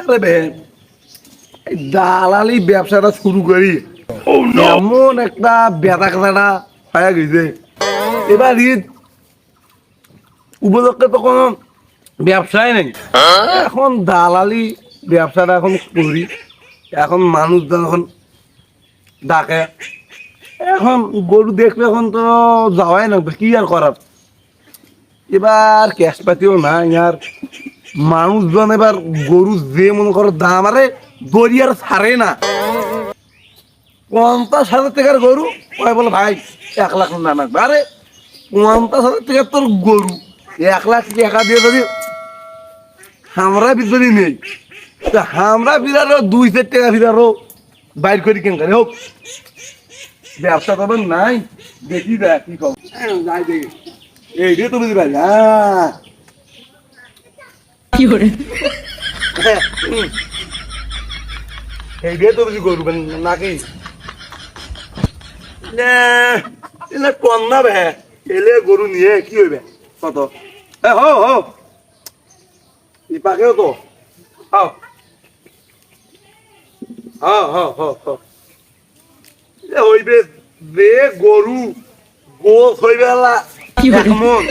আরে বে দালালি ব্যবসাটা শুরু করি। এমন একটা বেতা কাটা পাওয়া গেছে। এবার ঈদ। উপলক্ষে তো কোনো ব্যবসায় নেই। এখন দালালি ব্যবসাটা এখন করি। এখন মানুষ যখন ডাকে। এখন গরু দেখবে এখন তো যাওয়াই না কি আর করার? এবার ক্যাশ পাতিও নাই আর মানুষজন এবার গরু যে মনে করো দাম আরে দড়ি আর ছাড়ে না। পঞ্চাশ হাজার টাকার গরু, ওই বলে, ভাই, এক লাখ না না আরে, পঞ্চাশ হাজার টাকার তোর গরু, এক লাখ টাকা দিয়ে যদি আমরা ভিতরে নেই, তা আমরা বিরারও দুই চার টাকা বিরারও বাইর করি কেন করে? হোক, ব্যবসা তবে নাই, দেখি দেখ কি কম। যাই দেখি এই রে তুমি ভাই হ্যাঁ এই রে তো করবেন নাকি? কন্যা বে এলে গরু নিয়ে কি হইবে? কত? হো হো। ইপাকেও তো। হাও। হ্যাঁ হ্যাঁ হ্যাঁ হ্যাঁ হইবে রে গরু গোস হইবেলা এক মন।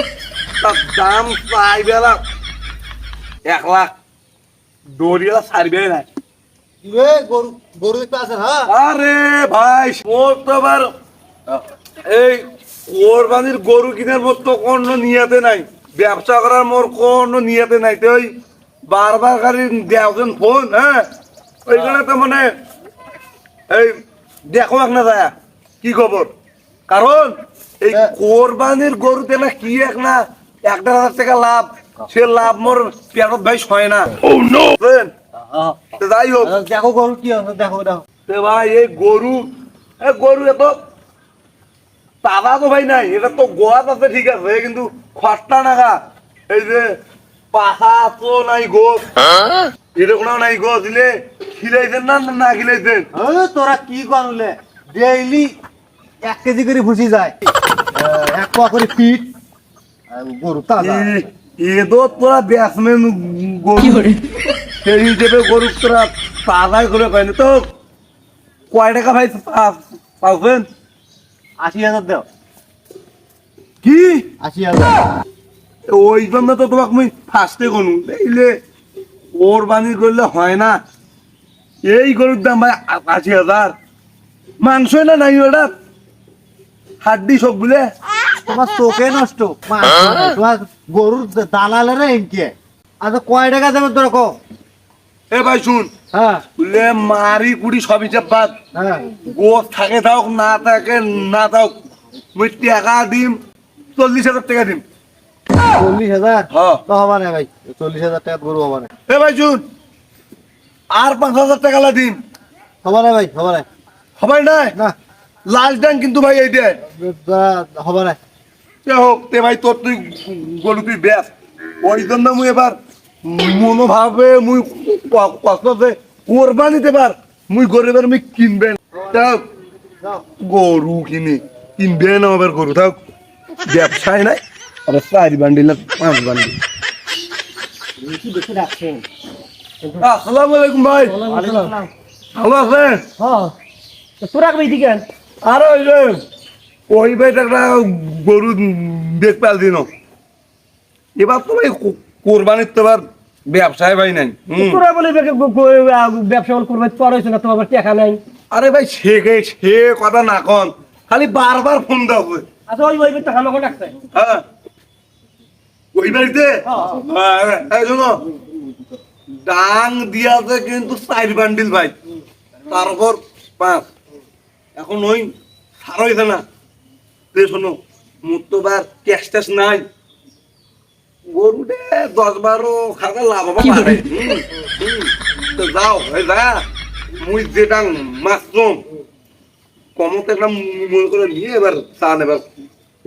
তার দাম চাইবেলা এক লাখ। দড়িয়া ছাড়বে না। আরে ভাই মোর তো আবার এই কোরবানির গরু কিনার মতো কোনো নিয়াতে নাই। ব্যবসা করার মোর কোনো নিয়াতে নাই। তো ওই বারবার খালি দেওছেন ফোন হ্যাঁ? ওইখানে তো মানে এই দেখো এক না যায়। কি খবর? কারণ এই হ্যাঁ। কোরবানির গরুতে না কি এক না এক দেড় হাজার টাকা লাভ। সে লাভ মোর পেটত ভাই সয় না? তো যাই হোক। দেখো গরু কি আছে দেখো দেখো। তো ভাই এই গরু এ গরু এত তাজা তো ভাই নাই এটা তো গোয়াত আছে ঠিক আছে কিন্তু খরটা নাগা। এই যে পাখা তো নাই গোস এটা কোনো নাই গোস দিলে খিলাইছেন না না খিলাইছেন? তোরা কি করলে? ডেইলি এক কেজি করে ভুসি যায়। এক পোয়া করে ফিট গরু তাজা। এদো তোরা ব্যাটসম্যান গরু সেই হিসেবে গরু তোরা তাজাই করে তো কয় টাকা ভাই পা- পাবেন আশি হাজার দাও। কি? আশি হাজার। ওই জন্য তো তোমাকে আমি ফার্স্টে গনু দেখলে ওর বানি করলে হয় না। এই গরুর দাম ভাই আশি হাজার। মাংস না নাই ওটা হাড্ডি সব বলে। তোমার চোখে নষ্ট। তোমার গরুর দালালে রে এনকে। আচ্ছা কয় টাকা দেবে তোরা কো? এ ভাই শুন। হ্যাঁ। মারি কুড়ি সব হিসাব বাদ। হ্যাঁ। গোস থাকে থাক না থাকে না থাক মুই টাকা দিম চল্লিশ হাজার টাকা দিম। চল্লিশ হাজার? হ্যাঁ। তো হবা না ভাই। চল্লিশ হাজার টাকা গরু হবা না। এ ভাই শুন। আর পাঁচ হাজার টাকা লা দিম। হবা না ভাই হবা না। নাই? না। লাস্ট ডান কিন্তু ভাই এই দে হবা না। সে হোক তে ভাই তোর তুই গরু তুই ব্যাস ওই জন্য মুই এবার মনোভাবে মুই কষ্ট আছে কোরবানিতে পার। মুই গরিবের মুই কিনবেন তাও গরু কিনে কিনবে না আবার গরু থাক। ব্যবসায় নাই আবার চারি বান্ডিল না পাঁচ বান্ডিল। আসসালামু আলাইকুম ভাই ভালো আছেন? হ্যাঁ তোরা কবে দিকে আর ওই যে ওই ভাই একটা গরু দেখ পাল দিন এবার কোরবানির তো এবার ব্যবসায় ভাই নাই। তোরা বলে ব্যবসা করবে পর হয়েছে না তোমার টাকা নাই। আরে ভাই সে সে কথা না কন। খালি বারবার ফোন দাও। আচ্ছা ওই ওই হ্যাঁ। ওই বাড়িতে? হ্যাঁ, শোনো। ডাং দিয়াছে কিন্তু চার বান্ডিল ভাই। তার উপর পাঁচ। এখন ওই সার হয়েছে না। তে শোনো মোর তো বার ক্যাশ ট্যাশ নাই। গরুটে দশ বারো খাতা লাভ হবা পারে। তো যাও হয়ে যা। মুই যে ডাং মাছরুম কমতে একটা মনে করে নিয়ে এবার চান এবার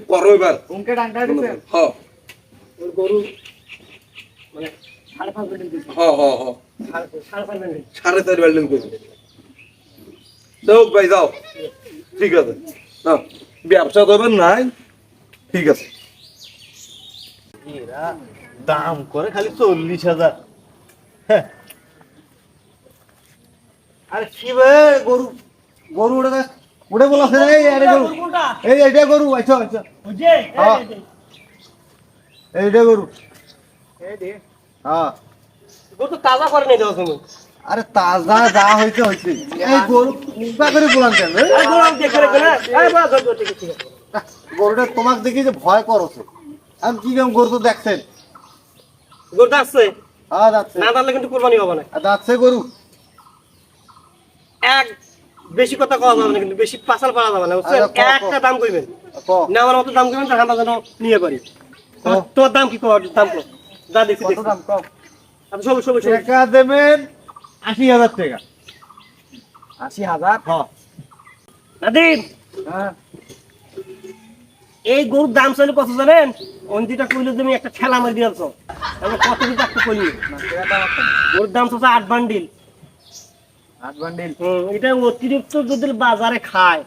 করো এবার হ্যাঁ গরু মানে সাড়ে পাঁচ হ্যাঁ হ্যাঁ হ্যাঁ মিনিট সাড়ে চার বিল্ডিং করবে যাও ভাই যাও ঠিক আছে। না ব্যবসা করবেন? নাই। ঠিক আছে। এরা দাম করে খালি চল্লিশ হাজার। হ্যাঁ। আরে শিবে গরু? গরু উড়ে দেখ। উড়ে বলাছে রে এই আরে গরু। এই এইটা গরু আচ্ছা আচ্ছা বুঝে। এইটা গরু। এই দে। হ্যাঁ। গরু তো তাজা করে নেই দেওয়া তুমি আরে তাজা যা হইছে হইছে এই গরু উল্টা করে বলান কেন? না গরুটা তোমাকে দেখি যে ভয় করছে। আমি কি কেমন গরু তো দেখছেন। গরুটা আসছে হ্যাঁ যাচ্ছে। না দাঁড়ালে কিন্তু কোরবানি হবে না। যাচ্ছে গরু? এক বেশি কথা কওয়া যাবে না কিন্তু বেশি পাশাল পাওয়া যাবে না বুঝছেন? আচ্ছা। একটা দাম কইবেন। ক? নেওয়ার মতো দাম কইবেন আমরা যেন নিয়ে পারি। তোর দাম কি কর দাম কর যা দেখছি কত দেখছি। দাম কম আপনি টাকা দেবেন আশি হাজার টাকা। আশি হাজার? হ্যাঁ নাদিম! হ্যাঁ। এই গরুর দাম চাইলে কত জানেন? অন্তিটা কইলে তুমি একটা ঠেলা মারি দিয়েছ আমি কত কি টাকা কইলি? গরুর দাম তো আট বান্ডিল। আট বান্ডিল? হুম, এটা অতিরিক্ত যদি বাজারে খায়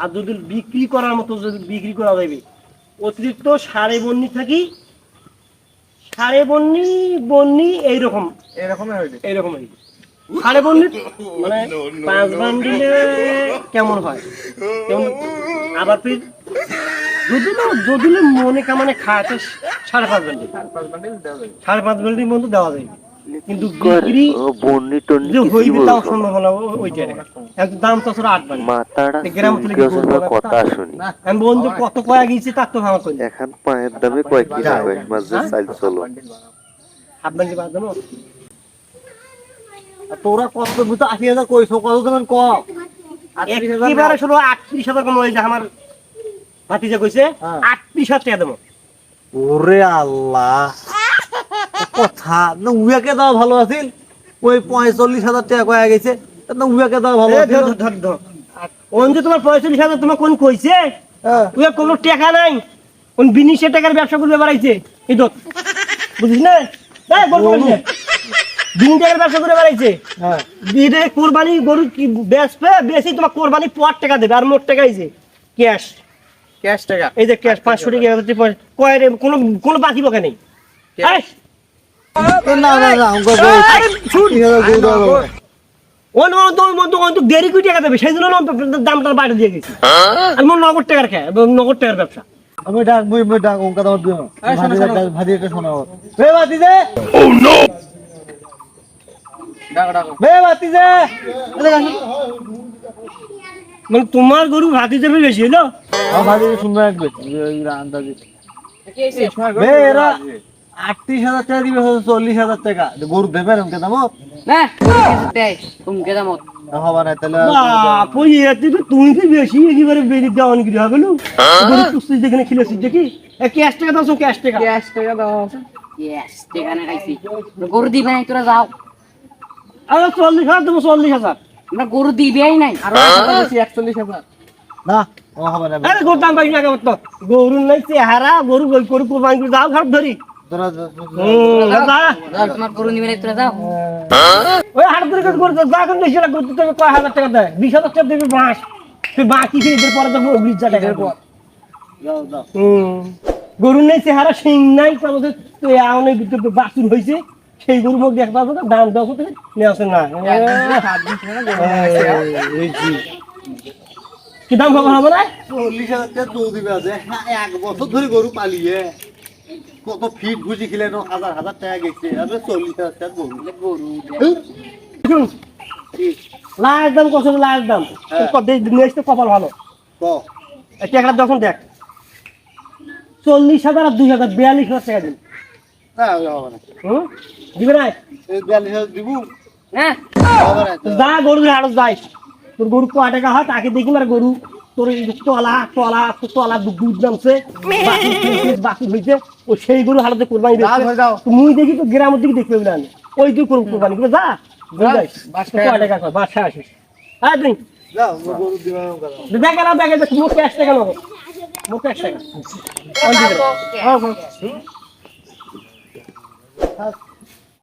আর যদি বিক্রি করার মতো যদি বিক্রি করা যাবে অতিরিক্ত সাড়ে বন্নি থাকি সাড়ে বন্নি বন্নি এইরকম। এরকমই হইবে। এইরকম কি। সাড়ে বন্নি মানে পাঁচ বান্ডিলে কেমন হয়? কেমন আবার ফির যদি না যদি না মনে কামানে খায় সাড়ে পাঁচ বান্ডিল। পাঁচ বান্ডিল দেওয়া যাবে সাড়ে পাঁচ বান্ডিল মতো দেওয়া যায়। কিন্তু বিক্রি যে হইবে তাও সম্ভাবনা ও- ওইটা একদম দাম তো আট বান্ডিল। মাথাটা গ্রাম থেকে চুলকে বলব ওসব কথা শুনি। আমি বন্ধু কত কয়া গিয়েছি তার তো ভাঙা করি। এখন পায়ের দামে কয় কি হবে মাঝে হ্যাঁ? চাল চলো। হাফ বান্ডিল বাদ দেবো তোরা কত বুঝতে আশি হাজার কইছো কত দেবেন ক। শুধু আটত্রিশ হাজার কম হয়েছে আমার ভাতিজা কইছে হ্যাঁ। আটত্রিশ হাজার টাকা দেবো। ওরে আল্লাহ কথা না উয়াকে দেওয়া ভালো আছিল? ওই পঁয়তাল্লিশ হাজার টাকা কয়া গেছে না উয়াকে দেওয়া ভালো। ওন যে তোমার পঁয়তাল্লিশ হাজার তোমার কোন কইছে? হ্যাঁ। ওই কোনো টাকা নাই। কোন বিনিশে টাকার ব্যবসা করবে বেড়াইছে। এই বুঝিস না? টাকার ব্যবসা করে বেড়াইছে। হ্যাঁ। বিদে কোরবানি গরু কি বেচবে? বেশি তোমার কোরবানি পর টাকা দেবে আর মোট যে ক্যাশ। ক্যাশ টাকা। এই যে ক্যাশ পাঁচশো টাকা হাজার কোনো কোনো বাকি বকে নেই। দেরি করে টাকা দেবে সেই জন্য দামটা বাইরে দিয়ে গেছি। আর মোর নগদ টাকার খায় নগদ টাকার ব্যবসা। আমি ডাক মুই ডাক দিও শোনাও। ও নো ডাক ডাক বে বাতি দে এদিকে আসো। মানে তোমার গরু ভাতি যাবে বেশি হলো? একবে আন্দাজে এরা আটত্রিশ হাজার টাকা দিবে চল্লিশ হাজার টাকা। গরু দেবে দামো না দেয় তুমি দামত হবে না তাহলে আর এতে তো তুমি কি বেশি একেবারে বেরি দেওয়ান কি হবে গেল গরু পুষছিস যেখানে খিলেছিস দেখি। এ ক্যাশ টাকা দাও ক্যাশ টাকা। ক্যাশ টাকা দাও। ইয়েস টাকা না খাইছি। গরু দিবে তোরা যাও। আরে চল্লিশ হাজার দেবো চল্লিশ হাজার। গরু দিবেই নাই আর একচল্লিশ হাজার। না। ও হবে না আরে গরু দাম পাইছি না কেমন তো গরু নাই চেহারা গরু গরু গরু কোরবানি করে দাও ঘর ধরি। ওই হাট ধরে যা সেটা কয় হাজার টাকা দেয়? বিশ হাজার টাকা দেবে মাস তুই বাকি ফিরে পরে দেবো বিশ হাজার টাকা দেবো। যাও যাও। হুম। গরু নেই চেহারা সিং নাই তারপরে বাছুর হয়েছে সেই মধ্যে একটা আছে না, দাম হতে নেওয়া আছে না। কি দাম পাবো হবে না চল্লিশ হাজার টাকা তো দিবে আছে হ্যাঁ, এক বছর ধরে গরু পালিয়ে। কত ফিট বুঝি খিলেন হাজার হাজার টাকা গেছে। আমি চল্লিশ হাজার টাকা গরু গরু লাস্ট দাম কত লাস্ট দাম? নেক্সট কপাল ভালো। ক? এই টাকাটা যখন দেখ চল্লিশ হাজার আর দুই হাজার বিয়াল্লিশ হাজার টাকা দিন না হবে না। হুম? দিবে না বিয়াল্লিশ হাজার দিব। হ্যাঁ না যা গরু হাড় যাই তোর গরু ক টাকা হয় তাকে দেখি মার গরু। তোর তলা তলা তলা দুধ নামছে বাকি হয়েছে ও সেই গরু হাড়তে কোরবানি মুই দেখি তো গ্রামের দিকে দেখতে না ওই তুই করব কোরবানি করে যা। বুঝে যাস। বাসটা ক টাকা কয় বাসা আসিস। হ্যাঁ তুই। দেখে না দেখে দেখ মুখ ক্যাশ টাকা নেব মুখ ক্যাশ টাকা যাও তো, হ্যাঁ, হ্যাঁ।